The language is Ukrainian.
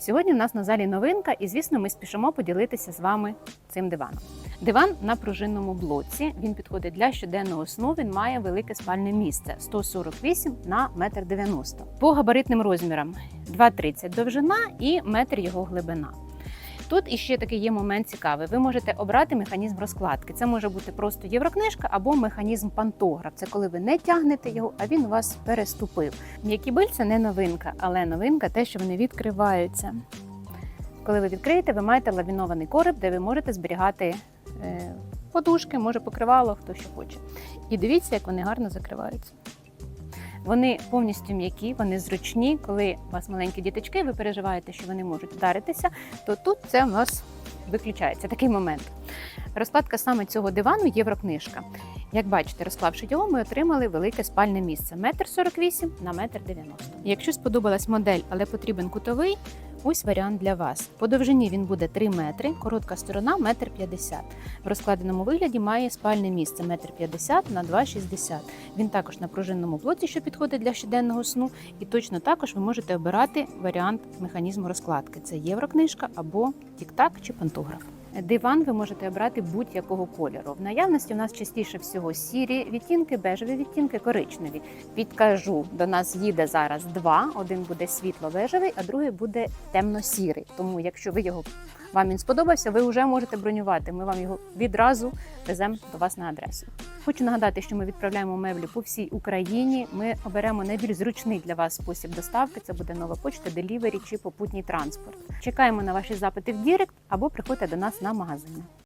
Сьогодні в нас на залі новинка, і звісно, ми спішимо поділитися з вами цим диваном. Диван на пружинному блоці. Він підходить для щоденного сну. Він має велике спальне місце 148 на 1,90 м. По габаритним розмірам 2,30 довжина і метр його глибина. Тут іще такий є момент цікавий. Ви можете обрати механізм розкладки. Це може бути просто єврокнижка або механізм пантограф. Це коли ви не тягнете його, а він у вас переступив. М'які биль це не новинка, але новинка те, що вони відкриваються. Коли ви відкриєте, ви маєте ламінований короб, де ви можете зберігати е, подушки, може покривало, хто що хоче. І дивіться, як вони гарно закриваються. Вони повністю м'які, вони зручні. Коли у вас маленькі діточки, ви переживаєте, що вони можуть вдаритися, то тут це у вас виключається такий момент. Розкладка саме цього дивану єврокнижка. Як бачите, розклавши його, ми отримали велике спальне місце 1,48 на 1,90 м. Якщо сподобалась модель, але потрібен кутовий, ось варіант для вас. По довжині він буде 3 метри, коротка сторона 1,50 м. В розкладеному вигляді має спальне місце 1,50 м на 2,60 м. Він також на пружинному плоті, що підходить для щоденного сну, і точно також ви можете обирати варіант механізму розкладки. Це єврокнижка або тік-так чи пантограф. Диван ви можете обрати будь-якого кольору. В наявності у нас частіше всього сірі відтінки, бежеві відтінки, коричневі. Підкажу, до нас їде зараз два. Один буде світло-бежевий, а другий буде темно-сірий. Тому, якщо ви його вам він сподобався, ви вже можете бронювати. Ми вам його відразу веземо до вас на адресу. Хочу нагадати, що ми відправляємо меблі по всій Україні. Ми оберемо найбільш зручний для вас спосіб доставки. Це буде нова почта, делівері чи попутній транспорт. Чекаємо на ваші запити в Дірект або приходьте до нас на магазини.